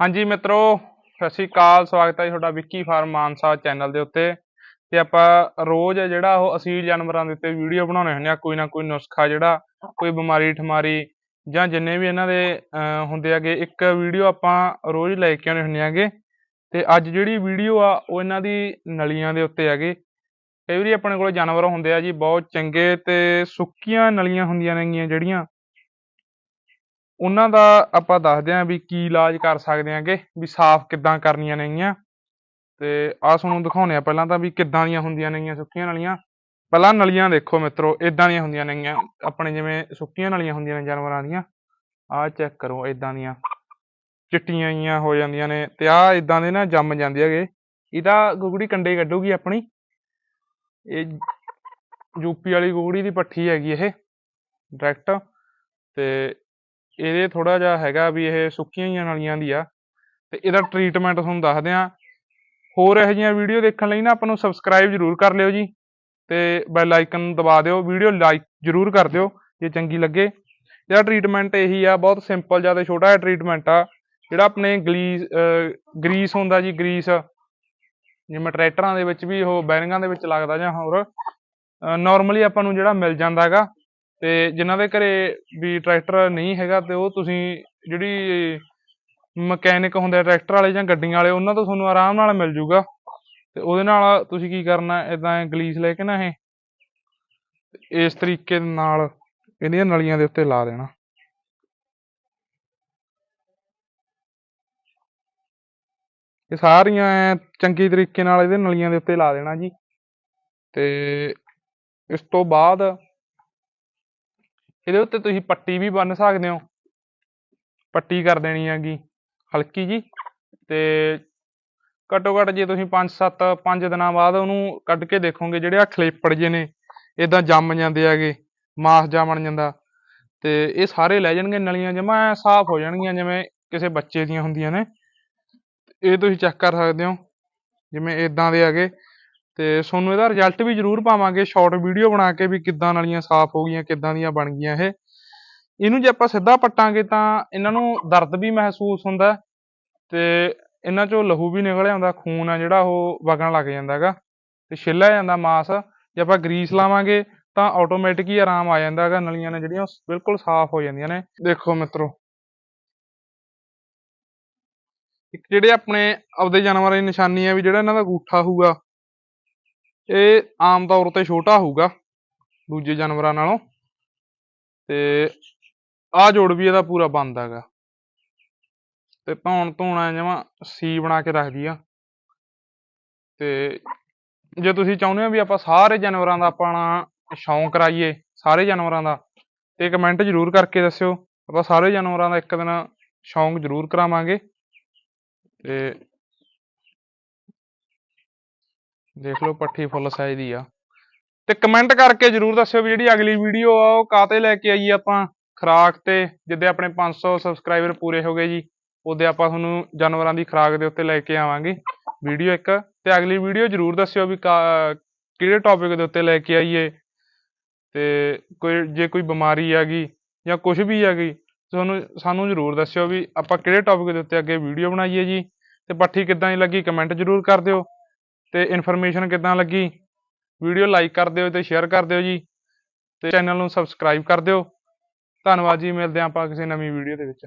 ਹਾਂਜੀ ਮਿੱਤਰੋ ਸਤਿ ਸ਼੍ਰੀ ਅਕਾਲ ਸਵਾਗਤ ਹੈ ਜੀ ਤੁਹਾਡਾ ਵਿੱਕੀ ਫਾਰਮ ਮਾਨਸਾ ਚੈਨਲ ਦੇ ਉੱਤੇ। ਤੇ ਆਪਾਂ ਰੋਜ਼ ਜਿਹੜਾ ਉਹ ਅਸੀਲ ਜਾਨਵਰਾਂ ਦੇ ਉੱਤੇ ਵੀਡੀਓ ਬਣਾਉਣੇ ਹੁੰਦੇ ਆ ਕੋਈ ਨਾ ਕੋਈ ਨੁਸਖਾ ਜਿਹੜਾ ਕੋਈ ਬਿਮਾਰੀ ਠਮਾਰੀ ਜਾਂ ਜਿੰਨੇ ਵੀ ਇਹਨਾਂ ਦੇ ਅਹ, ਹੁੰਦੇ ਆਗੇ ਇੱਕ ਵੀਡੀਓ ਆਪਾਂ ਰੋਜ਼ ਲੈ ਕੇ ਆਉਣੇ ਹੁੰਦੇ ਆਗੇ ਤੇ ਅੱਜ ਜਿਹੜੀ ਵੀਡੀਓ ਆ ਉਹ ਇਹਨਾਂ ਦੀ ਨਲੀਆਂ ਦੇ ਉੱਤੇ ਹੈਗੇ। ਕਈ ਵਾਰੀ ਆਪਣੇ ਕੋਲ ਜਾਨਵਰ ਹੁੰਦੇ ਆ ਜੀ ਬਹੁਤ ਚੰਗੇ ਤੇ ਸੁੱਕੀਆਂ ਨਲੀਆਂ ਹੁੰਦੀਆਂ ਨੇਗੀਆਂ ਜਿਹੜੀਆਂ ਉਹਨਾਂ ਦਾ ਆਪਾਂ ਦੱਸਦੇ ਆਂ ਵੀ ਕੀ ਇਲਾਜ ਕਰ ਸਕਦੇ ਆਂਗੇ ਵੀ ਸਾਫ਼ ਕਿੱਦਾਂ ਕਰਨੀਆਂ ਨੇਗੀਆਂ। ਤੇ ਆਹ ਤੁਹਾਨੂੰ ਦਿਖਾਉਂਦੇ ਆ ਪਹਿਲਾਂ ਤਾਂ ਵੀ ਕਿੱਦਾਂ ਦੀਆਂ ਹੁੰਦੀਆਂ ਨੇਗੀਆਂ ਸੁੱਕੀਆਂ ਨਲੀਆਂ। ਪਹਿਲਾਂ ਨਲੀਆਂ ਦੇਖੋ ਮਿੱਤਰੋ ਇਦਾਂ ਦੀਆਂ ਹੁੰਦੀਆਂ ਨੇਗੀਆਂ, ਆਪਣੇ ਜਿਵੇਂ ਸੁੱਕੀਆਂ ਨਲੀਆਂ ਹੁੰਦੀਆਂ ਨੇ ਜਾਨਵਰਾਂ ਦੀਆਂ। ਆਹ ਚੈੱਕ ਕਰੋ ਇਦਾਂ ਦੀਆਂ ਚਿੱਟੀਆਂ ਜੀਆਂ ਹੋ ਜਾਂਦੀਆਂ ਨੇ ਤੇ ਆਹ ਇਦਾਂ ਦੇ ਨਾ ਜੰਮ ਜਾਂਦੇ ਹੈਗੇ। ਇਹਦਾ ਗੁਗੜੀ ਕੰਡੇ ਕੱਢੂਗੀ ਆਪਣੀ। ਇਹ ਯੂਪੀ ਵਾਲੀ ਗੁਗੜੀ ਦੀ ਪੱਠੀ ਹੈਗੀ ਇਹ, ਡਾਇਰੈਕਟ। ਤੇ ਇਹਦੇ ਥੋੜਾ ਜਿਹਾ ਹੈਗਾ ਵੀ ਇਹ ਸੁੱਕੀਆਂ ਹੀ ਨਾਲੀਆਂ ਦੀ ਆ, ਤੇ ਇਹਦਾ ਟ੍ਰੀਟਮੈਂਟ ਤੁਹਾਨੂੰ ਦੱਸਦੇ ਆ ਹੋਰ ਇਹੋ ਜਿਹੀਆਂ ਵੀਡੀਓ ਦੇਖਣ ਲਈ ਨਾ ਆਪਾਂ ਨੂੰ ਸਬਸਕ੍ਰਾਈਬ ਜਰੂਰ ਕਰ ਲਿਓ ਜੀ, ਤੇ ਬੈਲ ਆਈਕਨ ਦਬਾ ਦਿਓ। ਵੀਡੀਓ ਲਾਈਕ ਜਰੂਰ ਕਰ ਦਿਓ, ਜੇ ਚੰਗੀ ਲੱਗੇ। ਇਹਦਾ ਟ੍ਰੀਟਮੈਂਟ ਇਹੀ ਆ, ਬਹੁਤ ਸਿੰਪਲ ਜਿਹਾ ਤੇ ਛੋਟਾ ਜਿਹਾ ਟ੍ਰੀਟਮੈਂਟ ਆ, ਜਿਹੜਾ ਆਪਣੇ ਗਲੀਸ ਗਰੀਸ ਹੁੰਦਾ ਜੀ, ਗਰੀਸ। ਜਿਵੇਂ ਟਰੈਕਟਰਾਂ ਦੇ ਵਿੱਚ ਵੀ ਉਹ ਬੈਰਿੰਗਾਂ ਦੇ ਵਿੱਚ ਲੱਗਦਾ ਜਾਂ ਹੋਰ। ਨਾਰਮਲੀ ਆਪਾਂ ਨੂੰ ਜਿਹੜਾ ਮਿਲ ਜਾਂਦਾ ਹੈਗਾ ਤੇ ਜਿਨ੍ਹਾਂ ਦੇ ਘਰੇ ਵੀ ਟਰੈਕਟਰ ਨਹੀਂ ਹੈਗਾ ਤੇ ਉਹ ਤੁਸੀਂ ਜਿਹੜੀ ਮਕੈਨਿਕ ਹੁੰਦੇ ਆ ਟਰੈਕਟਰ ਵਾਲੇ ਜਾਂ ਗੱਡੀਆਂ ਵਾਲੇ, ਉਹਨਾਂ ਤੋਂ ਤੁਹਾਨੂੰ ਆਰਾਮ ਨਾਲ ਮਿਲ ਜੂਗਾ। ਤੇ ਉਹਦੇ ਨਾਲ ਤੁਸੀਂ ਕੀ ਕਰਨਾ ਇਦਾਂ ਗਲੀਸ ਲੈ ਕੇ ਨਾ ਇਹ, ਇਸ ਤਰੀਕੇ ਨਾਲ ਇਹਦੀਆਂ ਨਲੀਆਂ ਦੇ ਉੱਤੇ ਲਾ ਦੇਣਾ। ਇਹ ਸਾਰੀਆਂ ਚੰਗੀ ਤਰੀਕੇ ਨਾਲ ਇਹਦੇ ਨਲੀਆਂ ਦੇ ਉੱਤੇ ਲਾ ਦੇਣਾ ਜੀ। ਤੇ ਇਸ ਤੋਂ ਬਾਅਦ ਇਹਦੇ ਉੱਤੇ ਤੁਸੀਂ ਪੱਟੀ ਵੀ ਬੰਨ ਸਕਦੇ ਹੋ। ਪੱਟੀ ਕਰ ਦੇਣੀ ਹੈਗੀ ਹਲਕੀ ਜੀ। ਤੇ ਘੱਟੋ ਘੱਟ ਜੇ ਤੁਸੀਂ 5-7 5 ਦਿਨਾਂ ਬਾਅਦ ਉਹਨੂੰ ਕੱਢ ਕੇ ਦੇਖੋਗੇ, ਜਿਹੜੇ ਆ ਖਲੇਪੜ ਜੇ ਨੇ ਇਦਾਂ ਜੰਮ ਜਾਂਦੇ ਹੈਗੇ, ਮਾਸ ਜਾ ਬਣ ਜਾਂਦਾ। ਤੇ ਇਹ ਸਾਰੇ ਲੈ ਜਾਣਗੇ, ਨਲੀਆਂ ਜਮਾ ਸਾਫ਼ ਹੋ ਜਾਣਗੀਆਂ, ਜਿਵੇਂ ਕਿਸੇ ਬੱਚੇ ਦੀਆਂ ਹੁੰਦੀਆਂ ਨੇ। ਇਹ ਤੁਸੀਂ ਚੈੱਕ ਕਰ ਸਕਦੇ ਹੋ, ਜਿਵੇਂ ਇਦਾਂ ਦੇ ਹੈਗੇ। ਤੇ ਤੁਹਾਨੂੰ ਇਹਦਾ ਰਿਜ਼ਲਟ ਵੀ ਜ਼ਰੂਰ ਪਾਵਾਂਗੇ ਸ਼ਾਰਟ ਵੀਡੀਓ ਬਣਾ ਕੇ ਵੀ ਕਿੱਦਾਂ ਨਲੀਆਂ ਸਾਫ਼ ਹੋ ਗਈਆਂ, ਕਿੱਦਾਂ ਦੀਆਂ ਬਣ ਗਈਆਂ ਇਹ। ਇਹਨੂੰ ਜੇ ਆਪਾਂ ਸਿੱਧਾ ਪੱਟਾਂਗੇ ਤਾਂ ਇਹਨਾਂ ਨੂੰ ਦਰਦ ਵੀ ਮਹਿਸੂਸ ਹੁੰਦਾ ਤੇ ਇਹਨਾਂ ਚੋਂ ਲਹੂ ਵੀ ਨਿਕਲ ਆਉਂਦਾ, ਖੂਨ ਆ ਜਿਹੜਾ ਉਹ ਵਗਣ ਲੱਗ ਜਾਂਦਾ ਹੈਗਾ ਤੇ ਛਿੱਲਿਆ ਜਾਂਦਾ ਮਾਸ। ਜੇ ਆਪਾਂ ਗਰੀਸ ਲਾਵਾਂਗੇ ਤਾਂ ਆਟੋਮੈਟਿਕ ਹੀ ਆਰਾਮ ਆ ਜਾਂਦਾ ਹੈਗਾ, ਨਲੀਆਂ ਨੇ ਜਿਹੜੀਆਂ ਬਿਲਕੁਲ ਸਾਫ਼ ਹੋ ਜਾਂਦੀਆਂ ਨੇ। ਦੇਖੋ ਮਿੱਤਰੋ। ਇੱਕ ਜਿਹੜੇ ਆਪਣੇ ਆਪਦੇ ਜਾਨਵਰਾਂ ਦੀ ਨਿਸ਼ਾਨੀ ਹੈ ਵੀ ਜਿਹੜਾ ਇਹਨਾਂ ਦਾ ਗੂਠਾ ਹੋਊਗਾ ਇਹ ਆਮ ਤੌਰ ਤੇ ਛੋਟਾ ਹੋਊਗਾ ਦੂਜੇ ਜਾਨਵਰਾਂ ਨਾਲੋਂ। ਤੇ ਆ ਜੋੜ ਵੀ ਇਹਦਾ ਪੂਰਾ ਬੰਦ ਹੈਗਾ। ਤੇ ਧੌਣ ਧੋਣਾ ਜਮਾ ਸੀ ਬਣਾ ਕੇ ਰੱਖਦੀ ਆ। ਤੇ ਜੇ ਤੁਸੀਂ ਚਾਹੁੰਦੇ ਹੋ ਵੀ ਆਪਾਂ ਸਾਰੇ ਜਾਨਵਰਾਂ ਦਾ ਆਪਣਾ ਸ਼ੌਂਕ ਕਰਾਈਏ, ਸਾਰੇ ਜਾਨਵਰਾਂ ਦਾ, ਤੇ ਕਮੈਂਟ ਜ਼ਰੂਰ ਕਰਕੇ ਦੱਸਿਓ। ਆਪਾਂ ਸਾਰੇ ਜਾਨਵਰਾਂ ਦਾ ਇੱਕ ਦਿਨ ਸ਼ੌਂਕ ਜ਼ਰੂਰ ਕਰਾਵਾਂਗੇ। ਤੇ ਦੇਖ ਲਓ ਪੱਠੀ ਫੁੱਲ ਸਾਈਜ਼ ਦੀ ਆ। ਤੇ ਕਮੈਂਟ ਕਰਕੇ ਜਰੂਰ ਦੱਸਿਓ ਵੀ ਜਿਹੜੀ ਅਗਲੀ ਵੀਡੀਓ ਆ ਉਹ ਕਾਤੇ ਲੈ ਕੇ ਆਈਏ ਆਪਾਂ ਖਰਾਕ ਤੇ, ਜਿੱਦੇ ਆਪਣੇ 500 ਸਬਸਕ੍ਰਾਈਬਰ ਪੂਰੇ ਹੋ ਗਏ ਜੀ, ਉਹਦੇ ਆਪਾਂ ਤੁਹਾਨੂੰ ਜਾਨਵਰਾਂ ਦੀ ਖਰਾਕ ਦੇ ਉੱਤੇ ਲੈ ਕੇ ਆਵਾਂਗੇ। ਵੀਡੀਓ ਇੱਕ, ਤੇ ਅਗਲੀ ਵੀਡੀਓ ਜਰੂਰ ਦੱਸਿਓ ਵੀ ਕਾ- ਕਿਹੜੇ ਟੌਪਿਕ ਦੇ ਉੱਤੇ ਲੈ ਕੇ ਆਈਏ ਤੇ ਕੋਈ, ਜੇ ਕੋਈ ਬਿਮਾਰੀ ਆ ਗਈ ਜਾਂ ਕੁਝ ਵੀ ਆ ਗਈ ਤੁਹਾਨੂੰ, ਸਾਨੂੰ ਜਰੂਰ ਦੱਸਿਓ ਵੀ ਆਪਾਂ ਕਿਹੜੇ ਟੌਪਿਕ ਦੇ ਉੱਤੇ ਅੱਗੇ ਵੀਡੀਓ ਬਣਾਈਏ ਜੀ। ਤੇ ਪੱਠੀ ਕਿੱਦਾਂ ਦੀ ਲੱਗੀ ਕਮੈਂਟ ਜਰੂਰ ਕਰ ਦਿਓ। ਤੇ ਇਨਫੋਰਮੇਸ਼ਨ ਕਿੱਦਾਂ ਲੱਗੀ? ਵੀਡੀਓ ਲਾਈਕ ਕਰ ਦਿਓ ਤੇ ਸ਼ੇਅਰ ਕਰ ਦਿਓ ਜੀ। ਤੇ ਚੈਨਲ ਨੂੰ ਸਬਸਕ੍ਰਾਈਬ ਕਰ ਦਿਓ। ਧੰਨਵਾਦ ਜੀ, ਮਿਲਦੇ ਹਾਂ ਆਪਾਂ ਕਿਸੇ ਨਵੀਂ ਵੀਡੀਓ ਦੇ ਵਿੱਚ।